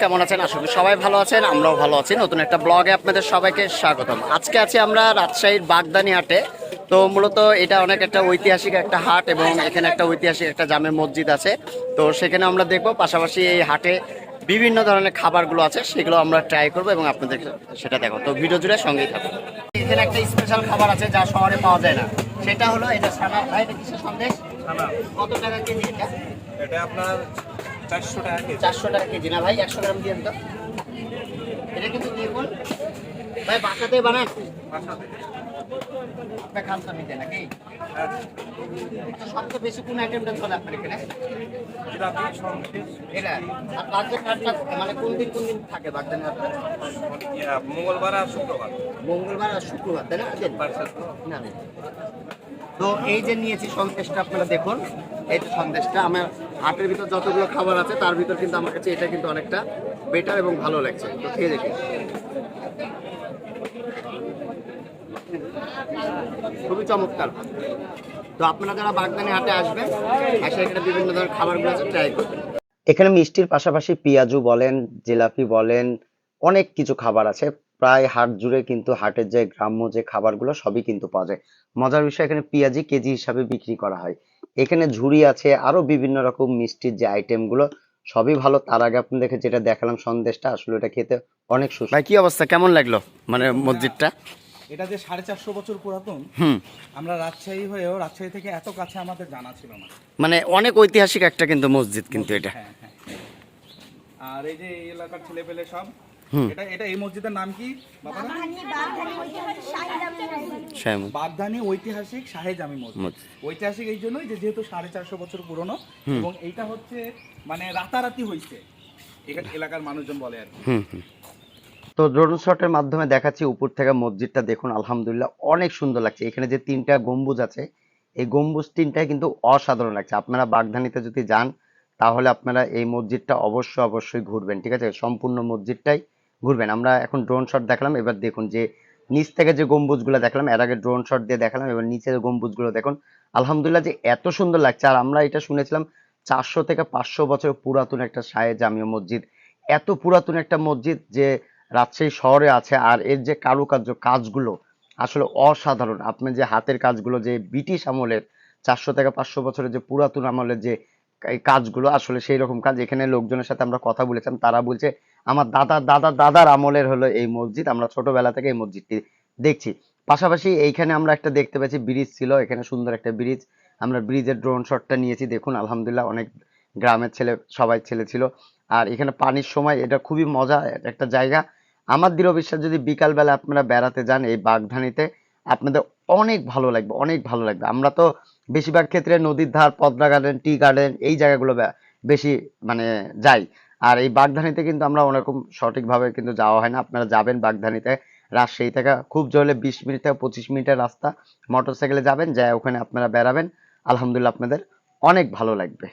কেমন আছেন? আশা করি সবাই ভালো আছেন আমরাও ভালো আছি। নতুন একটা ব্লগে আপনাদের সবাইকে স্বাগতম। আজকে আছি আমরা রাজশাহীর বাগদানি হাটে। তো মূলত এটা অনেক একটা ঐতিহাসিক একটা হাট এবং এখানে একটা ঐতিহাসিক একটা জামে মসজিদ আছে। তো সেখানে আমরা দেখব পাশাপাশি এই হাটে বিভিন্ন ধরনের খাবারগুলো আছে সেগুলো আমরা ট্রাই করব এবং আপনাদের সেটা দেখো তো ভিডিও জুড়ে সঙ্গেই থাকুন। এখানে একটা স্পেশাল খাবার আছে যা শহরে পাওয়া যায় না। সেটা হলো এটা সানা ভাই এটা কিসের সন্দেশ? কত টাকা কেজি এটা? এটা আপনার চারশো টাকা কেজি। চারশো টাকা কেজি। না ভাই একশো গ্রাম দিয়ে তো এটা কিন্তু বল ভাই বাসাতে বানান বাসাতে। আপনার নাকি? আচ্ছা, সবচেয়ে বেশি কোন আইটেমটা চলে আপনার এখানে? এটা। আর বাগদান হাটটা মানে কোন দিন কোন দিন থাকে বাগদান হাটটা মঙ্গলবার আর শুক্রবার। মঙ্গলবার আর শুক্রবার তাই না? না। তো এই যে নিয়েছি সন্দেশটা আপনারা দেখুন এই যে সন্দেশটা আমার হাটের ভিতর যতগুলো খাবার আছে তার ভিতর কিন্তু আমার কাছে এটা কিন্তু অনেকটা বেটার এবং ভালো লাগছে। তো খেয়ে দেখি। খুবই চমৎকার তো আপনারা যারা বাগদানি হাটে আসবেন এসে এখানে বিভিন্ন ধরনের খাবারগুলো আছে ট্রাই করবেন। এখানে মিষ্টির পাশাপাশি পেঁয়াজু বলেন জিলাপি বলেন অনেক কিছু খাবার আছে। প্রায় হাট জুড়ে কিন্তু হাটের যে গ্রাম্য যে খাবারগুলো সবই কিন্তু পাওয়া যায়। মজার বিষয় এখানে পেঁয়াজি কেজি হিসাবে বিক্রি করা হয়। এখানে ঝুড়ি আছে আরও বিভিন্ন রকম মিষ্টির যে আইটেমগুলো সবই ভালো। তার আগে আপনাদেরকে যেটা দেখালাম সন্দেশটা আসলে এটা খেতে অনেক সুস্বাদু। ভাই কি অবস্থা? কেমন লাগল? মানে মসজিদটা? এটা যে সাড়ে চারশো বছর পুরাতন হুম। আমরা রাজশাহী হয়েও রাজশাহী থেকে এত কাছে আমাদের জানা ছিল না। মানে অনেক ঐতিহাসিক একটা কিন্তু মসজিদ কিন্তু এটা। হ্যাঁ হ্যাঁ আর এই যে এই এলাকার ছেলে পেলে সব এটা এটা এই মসজিদের নাম কি? বাগদানি ঐতিহাসিক শাহে জামি মসজিদ। ঐতিহাসিক এই জন্যই যে যেহেতু সাড়ে চারশো বছর পুরনো এবং এইটা হচ্ছে মানে রাতারাতি হয়েছে এখানে এলাকার মানুষজন বলে আর কি। হুম হুম। তো ড্রোন শটের মাধ্যমে দেখাচ্ছি উপর থেকে মসজিদটা দেখুন, আলহামদুলিল্লাহ অনেক সুন্দর লাগছে। এখানে যে তিনটা গম্বুজ আছে, এই গম্বুজ তিনটাই কিন্তু অসাধারণ লাগছে। আপনারা বাগধানীতে যদি যান, তাহলে আপনারা এই মসজিদটা অবশ্যই অবশ্যই ঘুরবেন, ঠিক আছে? সম্পূর্ণ মসজিদটাই ঘুরবেন। আমরা এখন ড্রোন শট দেখালাম, এবার দেখুন যে নিচ থেকে যে গম্বুজগুলো দেখালাম, এর আগে ড্রোন শট দিয়ে দেখালাম, এবার নিচের গম্বুজগুলো দেখুন। আলহামদুলিল্লাহ যে এত সুন্দর লাগছে, আর আমরা এটা শুনেছিলাম চারশো থেকে পাঁচশো বছর পুরাতন একটা শাহে জাতীয় মসজিদ। এত পুরাতন একটা মসজিদ যে রাজশাহী শহরে আছে আর এর যে কারুকার্য কাজগুলো আসলে অসাধারণ। আপনি যে হাতের কাজগুলো, যে ব্রিটিশ আমলের চারশো থেকে পাঁচশো বছরের যে পুরাতন আমলের যে কাজগুলো, আসলে সেই রকম কাজ এখানে লোকজনের সাথে আমরা কথা বলেছিলাম তারা বলছে, আমার দাদা দাদা, দাদার আমলের হলো এই মসজিদ, আমরা ছোটবেলা থেকে এই মসজিদটি দেখছি। পাশাপাশি এইখানে আমরা একটা দেখতে পাচ্ছি ব্রিজ ছিল, এখানে সুন্দর একটা ব্রিজ। আমরা ব্রিজের ড্রোন শটটা নিয়েছি, দেখুন, আলহামদুলিল্লাহ অনেক গ্রামের ছেলে, সবাই ছেলে ছিল। আর এখানে পানির সময়, এটা খুবই মজা একটা জায়গা। আমার দৃঢ় বিশ্বাস, যদি বিকালবেলা আপনারা বেড়াতে যান এই বাগধানীতে, আপনাদের অনেক ভালো লাগবে, অনেক ভালো লাগবে। আমরা তো বেশিরভাগ ক্ষেত্রে নদীর ধার, পদ্মা গার্ডেন টি গার্ডেন এই জায়গাগুলো বেশি মানে যাই। আর এই বাগধানীতে কিন্তু আমরা ওরকম সঠিকভাবে কিন্তু যাওয়া হয় না। আপনারা যাবেন বাগধানিতে, রাজশাহী থেকে খুব জলে বিশ মিনিট থেকে পঁচিশ মিনিটের রাস্তা। মোটরসাইকেলে যাবেন, যায় ওখানে আপনারা বেড়াবেন। আলহামদুলিল্লাহ আপনাদের অনেক ভালো লাগবে।